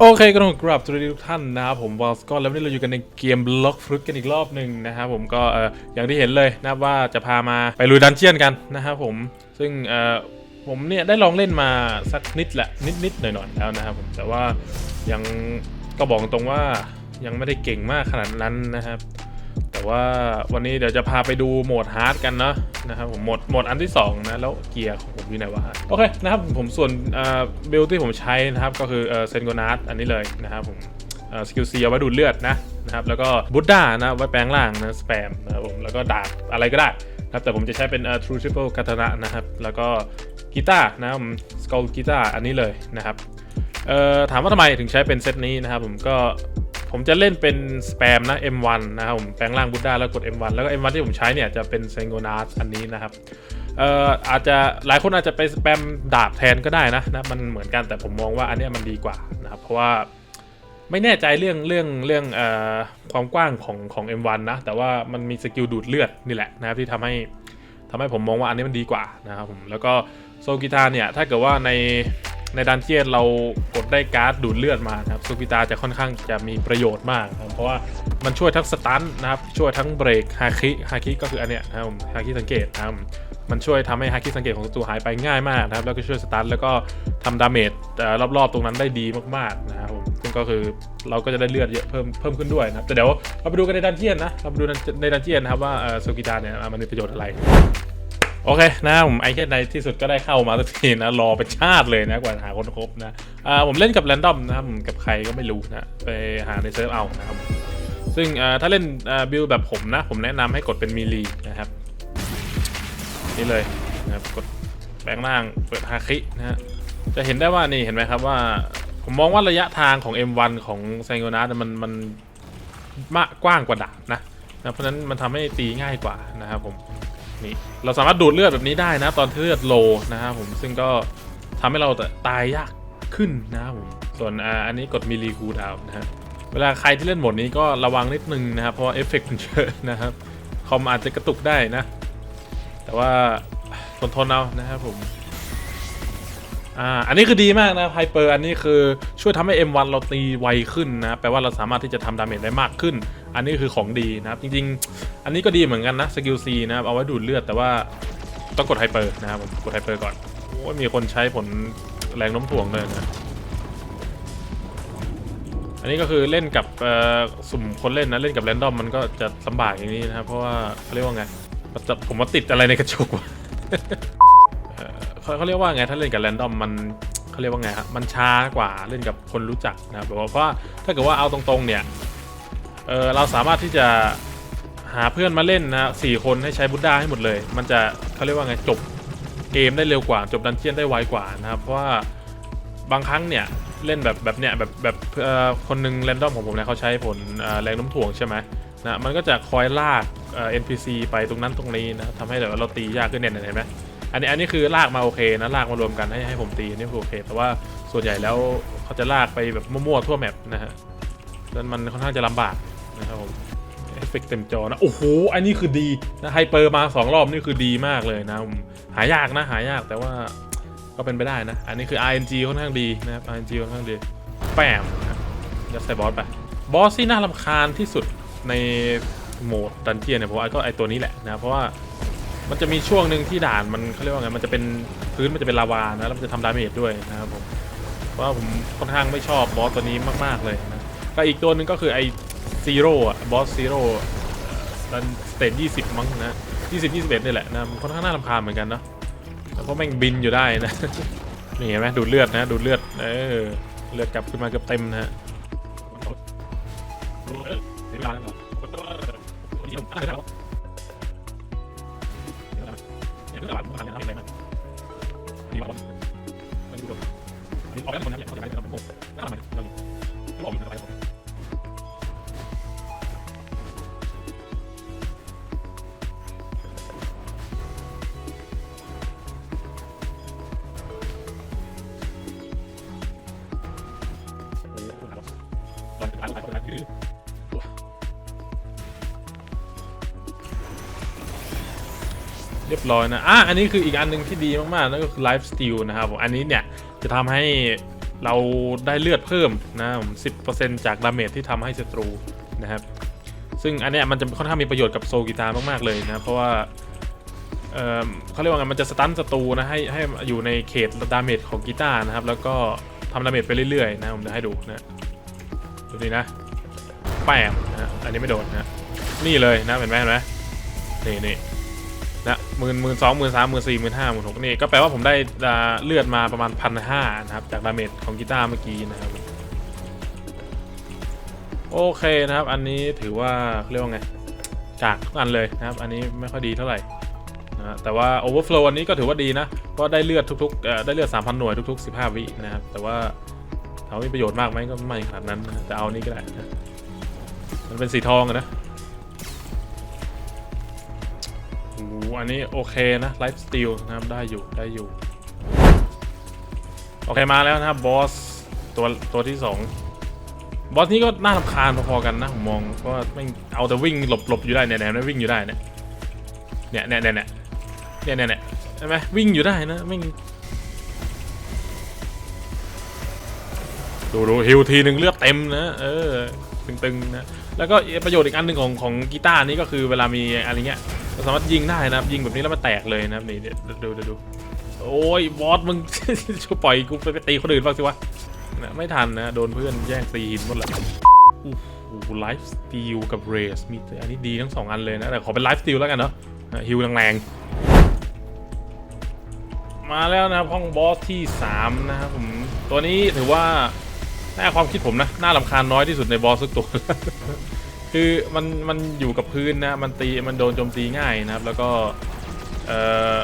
โอเคก็ต้องกราบสวัสดีทุกท่านนะครับผมวอลสกอตแล้ววันนี้เราอยู่กันในเกมบล็อกฟรุตกันอีกรอบหนึ่งนะครับผมก็เอออย่างที่เห็นเลยนะว่าจะพามาไปลุยดันเจียนกันนะครับผมซึ่งเออผมเนี่ยได้ลองเล่นมาสักนิดแหละนิดๆหน่อยๆแล้วนะครับผมแต่ว่ายังก็บอกตรงว่ายังไม่ได้เก่งมากขนาดนั้นนะครับ แต่ว่าวันนี้เดี๋ยวจะพาไปดูโหมดฮาร์ดกันเนาะ นะครับผมหมดหมดอันที่สองนะแล้วเกียร์ของผมอยู่ไหนวะโอเคนะครับผมส่วนเบลที่ผมใช้นะครับก็คือเซนโกนาร์อันนี้เลยนะครับผมสกิลซีเอาไว้ดูดเลือดนะนะครับแล้วก็บูดด้านะไว้แปลงร่างนะสแปมนะครับผมแล้วก็ดาบอะไรก็ได้นะครับแต่ผมจะใช้เป็นเอ่อ True Triple Katana นะครับแล้วก็กีตาร์นะครับผม Skull Guitar อันนี้เลยนะครับเอ่อถามว่าทำไมถึงใช้เป็นเซตนี้นะครับผมก็ ผมจะเล่นเป็นสแปมนะ M1 นะครับผมแปลงร่างบุดด้าแล้วกด M1 แล้วก็ M1 ที่ผมใช้เนี่ยจะเป็นเซงโกนาสอันนี้นะครับเอ่ออาจจะหลายคนอาจจะไปสแปมดาบแทนก็ได้นะนะมันเหมือนกันแต่ผมมองว่าอันนี้มันดีกว่านะครับเพราะว่าไม่แน่ใจเรื่องเรื่องเรื่องเอ่อความกว้างของของ M1 นะแต่ว่ามันมีสกิลดูดเลือดนี่แหละนะครับที่ทำให้ทำให้ผมมองว่าอันนี้มันดีกว่านะครับผมแล้วก็โซกิตาเนี่ยถ้าเกิดว่าใน ในดันเจียนเรากดได้การ์ดดูดเลือดมานะครับโซกิตาจะค่อนข้างจะมีประโยชน์มากนะครับเพราะว่ามันช่วยทั้งสตันนะครับช่วยทั้งเบรกฮาคิฮาคิก็คืออันเนี้ยนะครับฮาคิสังเกตนะครับมันช่วยทำให้ฮาคิสังเกตของศัตรูหายไปง่ายมากนะครับแล้วก็ช่วยสตันแล้วก็ทำดาเมจรอบๆตรงนั้นได้ดีมากๆนะครับซึ่งก็คือเราก็จะได้เลือดเยอะเพิ่มเพิ่มขึ้นด้วยนะครับแต่เดี๋ยวเราไปดูกันในดันเจียนนะเราไปดูในดันเจียนนะครับว่าเอ่อโซกิตาเนี่ยมันมีประโยชน์อะไร โอเคนะผมไอแค่ในที่สุดก็ได้เข้ามาสักทีนะ รอเป็นชาติเลยนะกว่าจะหาคนครบนะอ่าผมเล่นกับแรนดอมนะครับผมกับใครก็ไม่รู้นะไปหาในเซิร์ฟเอานะครับซึ่งอ่าถ้าเล่นอ่าบิลแบบผมนะ ผมแนะนำให้กดเป็นมีลีนะครับ นี่เลยนะครับกดแปลงร่างเปิดฮาคินะฮะจะเห็นได้ว่านี่เห็นไหมครับว่า ผมมองว่าระยะทางของ M1 ของไซโกนามันมันมากกว้างกว่าดาบนะนะเพราะนั้นมันทำให้ตีง่ายกว่านะครับผม นี่เราสามารถดูดเลือดแบบนี้ได้นะ ตอนที่เลือดโลนะครับผมซึ่งก็ทำให้เราตายยากขึ้นนะครับผมส่วนอันนี้กดมิลลีคูดาวนะฮะเวลาใครที่เล่นโหมดนี้ก็ระวังนิดนึงนะครับเพราะเอฟเฟกต์มันเยอะนะครับคอมอาจจะกระตุกได้นะ แต่ว่าทนทนเอานะครับผมอ่าอันนี้คือดีมากนะไฮเปอร์อันนี้คือช่วยทำให้ M1 เราตีไวขึ้นนะแปลว่าเราสามารถที่จะทำดาเมจได้มากขึ้น อันนี้คือของดีนะครับ จริง ๆ อันนี้ก็ดีเหมือนกันนะสกิลซีนะครับ เอาไว้ดูดเลือดแต่ว่าต้องกดไฮเปอร์นะครับผมกดไฮเปอร์ก่อนโอ้ยมีคนใช้ผลแรงน้มถ่วงเลยนะอันนี้ก็คือเล่นกับสุ่มคนเล่นนะเล่นกับแรนดอมมันก็จะลำบากอย่างนี้นะครับ เพราะว่าเขาเรียกว่าไงผมว่าติดอะไรในกระจกวะเขาเขาเรียกว่าไงถ้าเล่นกับแรนดอมมันเขาเรียกว่าไงฮะมันช้ากว่าเล่นกับคนรู้จักนะครับเพราะว่าถ้าเกิดว่าเอาตรงๆเนี่ย เออเราสามารถที่จะหาเพื่อนมาเล่นนะสี่คนให้ใช้บุดด้าให้หมดเลย มันจะเขาเรียกว่าไงจบเกมได้เร็วกว่า จบดันเจียนได้ไวกว่านะครับ เพราะว่าบางครั้งเนี่ยเล่นแบบแบบเนี้ยแบบแบบเอ่อคนหนึงแรนดอมของผมเนี่ยเขาใช้ผลแรงน้มถ่วงใช่ไหมนะมันก็จะคอยลากเอ่อ NPC ไปตรงนั้นตรงนี้นะทำให้แบบเราตียากขึ้นเนี่ยเห็นไหมอันนี้อันนี้คือลากมาโอเคนะลากมารวมกันให้ให้ผมตีอันนี่คือโอเค แต่ว่าส่วนใหญ่แล้วเขาจะลากไปแบบมั่วๆทั่วแมปนะฮะนั้นมันค่อนข้างจะลำบาก นะครับผมเอฟเฟกต์เต็มจอนะ โอ้โห อันนี้คือดีนะไฮเปอร์มาสองรอบนี่คือดีมากเลยนะผมหายากนะหายากแต่ว่าก็เป็นไปได้นะ อันนี้คือ RNG ค่อนข้างดีนะครับ RNG ค่อนข้างดีแปมนะครับยัดใส่บอสไปบอสที่น่ารำคาญที่สุดในโหมดดันเจียนเนี่ยผมว่าก็ไอตัวนี้แหละนะเพราะว่ามันจะมีช่วงหนึ่งที่ด่านมันเขาเรียกว่าไงมันจะเป็นพื้นมันจะเป็นลาวานะแล้วมันจะทำดาเมจด้วยนะครับผมเพราะว่าผมค่อนข้างไม่ชอบบอสตัวนี้มากๆเลยนะก็อีกตัวหนึ่งก็คือไอ ซีโร่อะบอสซีโร่ดันสเตจยี่สิบมั้งนะยี่สิบยี่สิบเอ็ดนี่แหละนะมันค่อนข้างน่ารำคาญเหมือนกันเนาะแล้วเพราะแม่งบินอยู่ได้นะนี่เห็นไหมดูดเลือดนะดูดเลือดเออเลือดกลับขึ้นมาเกือบเต็มนะฮะ บร้อยนะ อะ อันนี้คืออีกอันหนึ่งที่ดีมากๆ นั่นก็คือไลฟ์ส e ต l นะครับผมอันนี้เนี่ยจะทำให้เราได้เลือดเพิ่มนะผม10%จากดาเมจที่ทำให้ศัตรูนะครับ ซึ่งอันเนี้ยมันจะค่อนข้างมีประโยชน์กับโซกีตาร์มากๆเลยนะ เพราะว่าเอ่อเขาเรียกว่าไงมันจะสตันศัตรูนะให้ให้อยู่ในเขตดาเมจของกีตาร์นะครับ แล้วก็ทำดาเมจไปเรื่อยๆนะผมจะให้ดูนะดูดีนะแปมนะอันนี้ไม่โดนนะนี่เลยนะเห็นไหมเห็นไหมนี่นี่ นะหมื่นหมื่นสองหมื่นสามหมื่นสี่หมื่นห้าหมื่นหกนี่ก็แปลว่าผมได้เลือดมาประมาณพันห้านะครับ จากดาเมจของกีตาร์เมื่อกี้นะครับ โอเคนะครับ อันนี้ถือว่าเรียกว่าไงกากทุกอันเลยนะครับ อันนี้ไม่ค่อยดีเท่าไหร่นะแต่ว่า Overflow อันนี้ก็ถือว่าดีนะเพราะได้เลือดทุกๆได้เลือด3,000 หน่วยทุก ๆ 15 วินะครับ แต่ว่าถามว่ามีประโยชน์มากไหมก็ไม่ขนาดนั้นนะแต่เอานี่ก็ได้นะมันเป็นสีทองนะ อ้อันนี้โอเคนะ Life Steal นะครับได้อยู่ได้อยู่ โอเคมาแล้วนะครับบอสตัวตัวที่สองบอสนี้ก็น่ารำคาญพอๆกันนะผมมองว่าแม่เอาแต่วิ่งหลบหลบอยู่ได้เนี่ยเนี่ยวิ่งอยู่ได้เนี่ยเนี่ยเนี่ยเนี่ยเนี่ยเนี่ยเนี่ยใช่ไหมวิ่งอยู่ได้นะแม่ดูดูฮิวทีหนึ่งเลือดเต็มนะเออตึงๆนะแล้วก็ประโยชน์อีกอันหนึ่งของของกีตาร์นี้ก็คือเวลามีอะไรเงี้ย เราสามารถยิงได้นะครับยิงแบบนี้แล้วมันแตกเลยนะครับนี่เดี๋ยวดูดูดูโอ้ยบอสมึงช่วยปล่อยกูไปตีคนอื่นบ้างสิวะนะไม่ทันนะโดนเพื่อนแย่งตีหินหมดเลยโอ้โหไลฟ์สตีลกับเรสมีอันนี้ดีทั้งสองอันเลยนะแต่ขอเป็นไลฟ์สตีลแล้วกันเนาะฮิวแรงๆมาแล้วนะครับห้องบอสที่ 3 นะครับผมตัวนี้ถือว่าแน่ความคิดผมนะน่าลำคาญน้อยที่สุดในบอสทุกตัว คือมันมันอยู่กับพื้นนะ มันตีมันโดนโจมตีง่ายนะครับ แล้วก็เอ่อ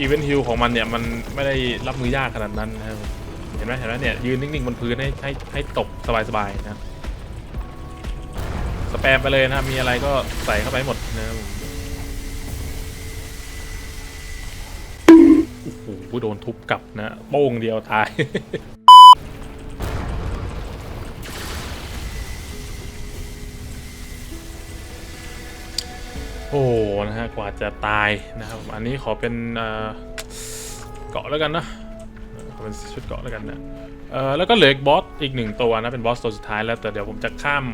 อีเวนต์ฮิลของมันเนี่ยมันไม่ได้รับมือยากขนาดนั้นนะครับเห็นไหมเห็นไหมเนี่ยยืนนิ่งๆบนพื้นให้ให้ให้ตกสบายๆนะครับสแปมไปเลยนะครับมีอะไรก็ใส่เข้าไปหมดนะครับโอ้โหโดนทุบกลับนะโป้งเดียวตาย อ้นะฮะกว่าจะตายนะครับ อันนี้ขอเป็นเกาะแล้วกันนะขอเป็นชุดเกาะแล้วกันนะเออแล้วก็เหลืออีกบอสอีกหนึ่งตัวนะเป็นบอสตัวสุดท้ายแล้วแต่เดี๋ยวผมจะข้าม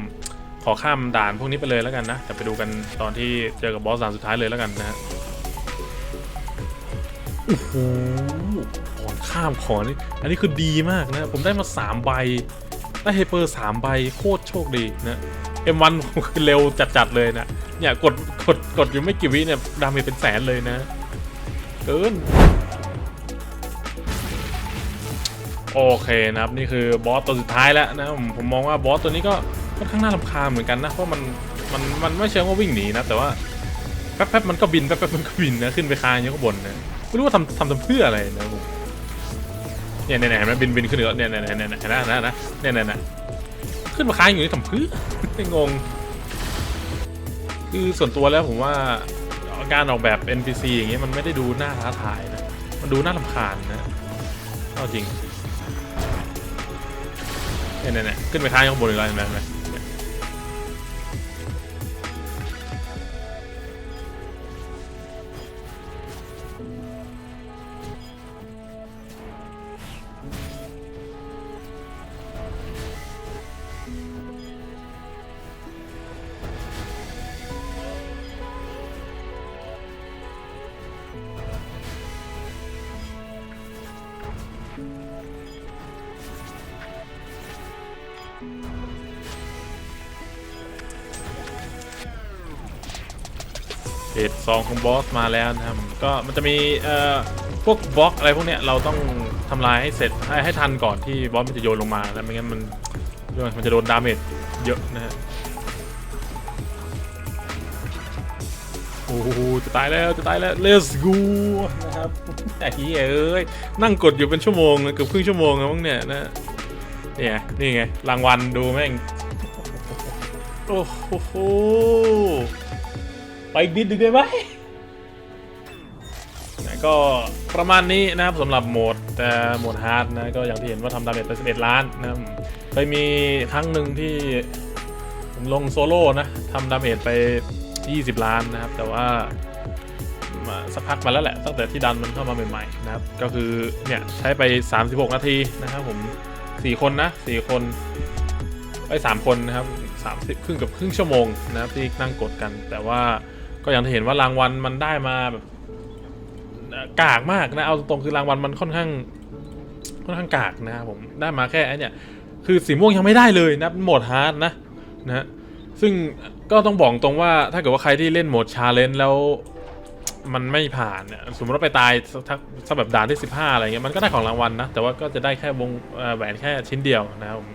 ขอข้ามด่านพวกนี้ไปเลยแล้วกันนะจะไปดูกันตอนที่เจอกับบอสด่านสุดท้ายเลยแล้วกันนะฮะโอ้โหก่อนข้ามขอนี่อันนี้คือดีมากนะผมได้มา3ใบได้เฮเปอร์3ใบโคตรโชคดีนะ M1 คือเร็วจัดๆเลยนะ เนี่ยกดกดกดอยู่ไม่กี่วิเนี่ยดาเมจเป็นแสนเลยนะเกินโอเคนะครับนี่คือบอสตัวสุดท้ายแล้วนะผมผมมองว่าบอสตัวนี้ก็ค่อนข้างน่ารำคาญเหมือนกันนะเพราะมันมันมันไม่เชิงว่าวิ่งหนีนะแต่ว่าแป๊บๆมันก็บินแป๊บๆมันก็บินนะขึ้นไปคานอยู่ข้างบนนะไม่รู้ว่าทำทำทำเพื่ออะไรนะผมเนี่ยเนี่ยเนี่ยเห็นไหมบินบินขึ้นเหนือเนี่ยเนี่ยเนี่ยเนี่ยเห็นไหนไหมนะเนี่ยเนี่ยเนี่ย ขึ้นมาค้างอยู่นี่ทำเพื่อไม่งง คือส่วนตัวแล้วผมว่าการออกแบบ NPC อย่างเงี้ยมันไม่ได้ดูน่าท้าทายนะ มันดูน่าลำคาญนะเอาจริงเนี่ยเนี่ยเนี่ยขึ้นไปค้างข้างบนอีกแล้วเห็นไหม เห็นไหมเนี่ยเฟสสองของบอสมาแล้วนะครับ ก็มันจะมีเอ่อพวกบล็อกอะไรพวกเนี้ยเราต้องทำลายให้เสร็จให้ให้ทันก่อนที่บอสมันจะโยนลงมาแล้วไม่งั้นมันมันจะโดนดาเมจเยอะนะฮะโอ้โหจะตายแล้วจะตายแล้ว let's go นะครับไอ้เหี้ยเอ้ยนั่งกดอยู่เป็นชั่วโมงเกือบครึ่งชั่วโมงแล้วมั้งเนี่ยนะ เนี่ยนี่ไงรางวัลดูแม่งโอ้โหไปอีกนิดนึงได้ไหมนะก็ประมาณนี้นะครับสำหรับโหมดแต่โหมดฮาร์ดนะก็อย่างที่เห็นว่าทำดาเมจไป11 ล้านนะครับเคยมีครั้งหนึ่งที่ผมลงโซโล่นะทำดาเมจไป 20 ล้านนะครับ แต่ว่ามาสักพักมาแล้วแหละตั้งแต่ที่ดันมันเข้ามาใหม่ๆนะครับ ก็คือเนี่ยใช้ไป 36 นาทีนะครับผม สี่คนนะสี่คนไอ้สามคนนะครับสามสิบครึ่งกับครึ่งชั่วโมงนะครับที่นั่งกดกัน แต่ว่าก็อย่างที่เห็นว่ารางวัลมันได้มาแบบกากมากนะเอาตรงๆคือรางวัลมันค่อนข้างค่อนข้างกากนะครับผมได้มาแค่เนี่ยคือสีม่วงยังไม่ได้เลยนะโหมดฮาร์ดนะนะซึ่งก็ต้องบอกตรงว่าถ้าเกิดว่าใครที่เล่นโหมดชาเลนจ์แล้ว มันไม่ผ่านเนี่ยสมมติว่าไปตายสักทักสักแบบด่านที่ 15 อะไรเงี้ยมันก็ได้ของรางวัลนะ แต่ว่าก็จะได้แค่วงแหวนแค่ชิ้นเดียวนะครับผม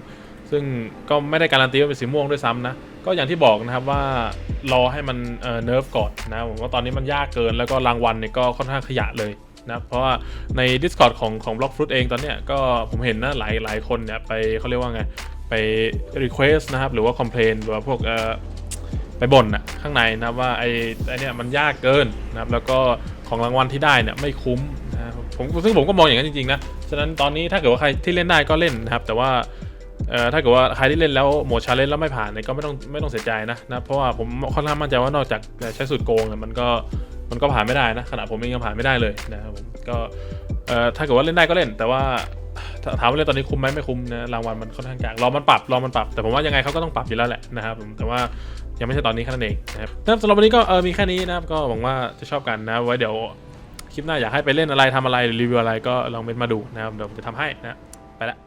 ซึ่งก็ไม่ได้การันตีว่าเป็นสีม่วงด้วยซ้ำนะ ก็อย่างที่บอกนะครับว่ารอให้มันเนิร์ฟก่อนนะผมว่าตอนนี้มันยากเกินแล้วก็รางวัลเนี่ยก็ค่อนข้างขยะเลยนะเพราะว่าใน Discord ของของ Block Fruit เองตอนเนี้ยก็ผมเห็นนะหลายหลายคนเนี่ยไปเขาเรียกว่าไง ไป Request นะครับ หรือว่า Complain หรือว่าพวกเอ่อ ไปบ่นอะข้างในนะว่าไอ้ไอ้เนี่ยมันยากเกินนะครับแล้วก็ของรางวัลที่ได้เนี่ยไม่คุ้มนะครับผมซึ่งผมก็มองอย่างนั้นจริงๆนะฉะนั้นตอนนี้ถ้าเกิดว่าใครที่เล่นได้ก็เล่นนะครับ แต่ว่าเอ่อถ้าเกิดว่าใครที่เล่นแล้วโหมดชาเลนจ์แล้วไม่ผ่านเนี่ยก็ไม่ต้องไม่ต้องเสียใจนะนะเพราะว่าผมค่อนข้างมั่นใจว่านอกจากใช้สูตรโกงเนี่ยมันก็มันก็ผ่านไม่ได้นะขณะผมเองยังผ่านไม่ได้เลยนะครับผมก็เอ่อถ้าเกิดว่าเล่นได้ก็เล่น แต่ว่าถามว่าเล่นตอนนี้คุ้มไหมไม่คุ้มนะรางวัลมันค่อนข้างกากรอมันปรับรอมันปรับแต่ผมว่ายังไงเขาก็ต้องปรับอยู่แล้วแหละนะครับผมแต่ว่า ยังไม่ใช่ตอนนี้แค่นั้นเองนะครับสำหรับวันนี้ก็เออมีแค่นี้นะครับก็หวังว่าจะชอบกันนะไว้เดี๋ยวคลิปหน้าอยากให้ไปเล่นอะไรทำอะไรหรือรีวิวอะไรก็ลองเมนมาดูนะครับเดี๋ยวผมจะทำให้นะไปละ